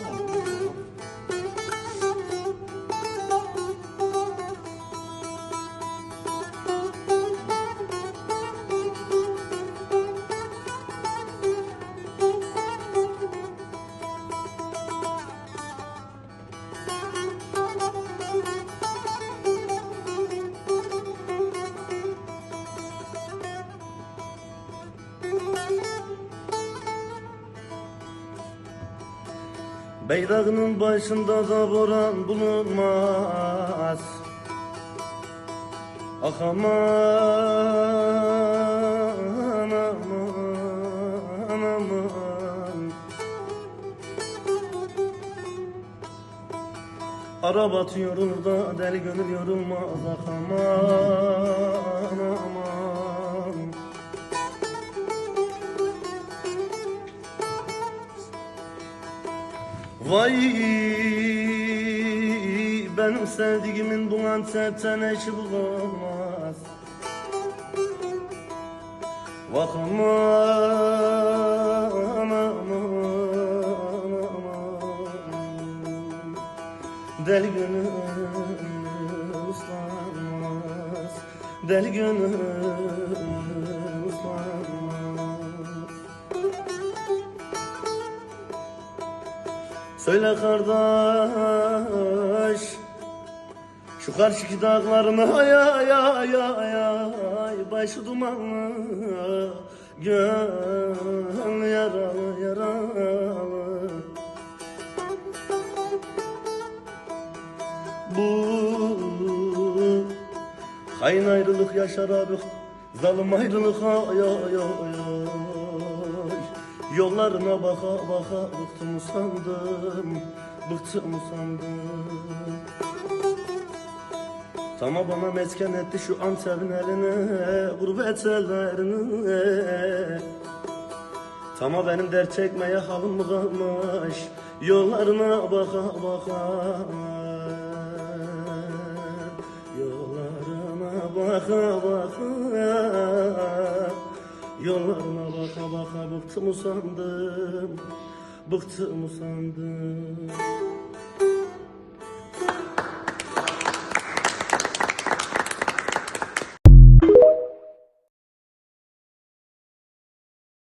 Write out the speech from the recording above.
Vamos. Beyrağının başında da boran bulunmaz. Ah aman aman aman. Araba yorulur da deli gönül yorulmaz. Ah aman aman Vay benim sevdiğimin duman serten eşi bulamaz? Vah aman aman. Aman Deli gönül uslanmaz Deli gönül Söyle kardeş Şu karşıki dağlarımı ay ay ay ay ay Başı dumanlı Gönül yaralı yaralı. Bu Hain ayrılık yaşar abi Zalim ayrılık ay ay ay ay Yollarına baka baka bıktım usandım Bıktım usandım. Tama bana mesken etti şu Antep'in eline Gurbet ellerine Tama benim dert çekmeye halim mı kalmış? Yollarına baka baka Yollarına baka baka Yollarına baka baka bıktım usandım Bıktım usandım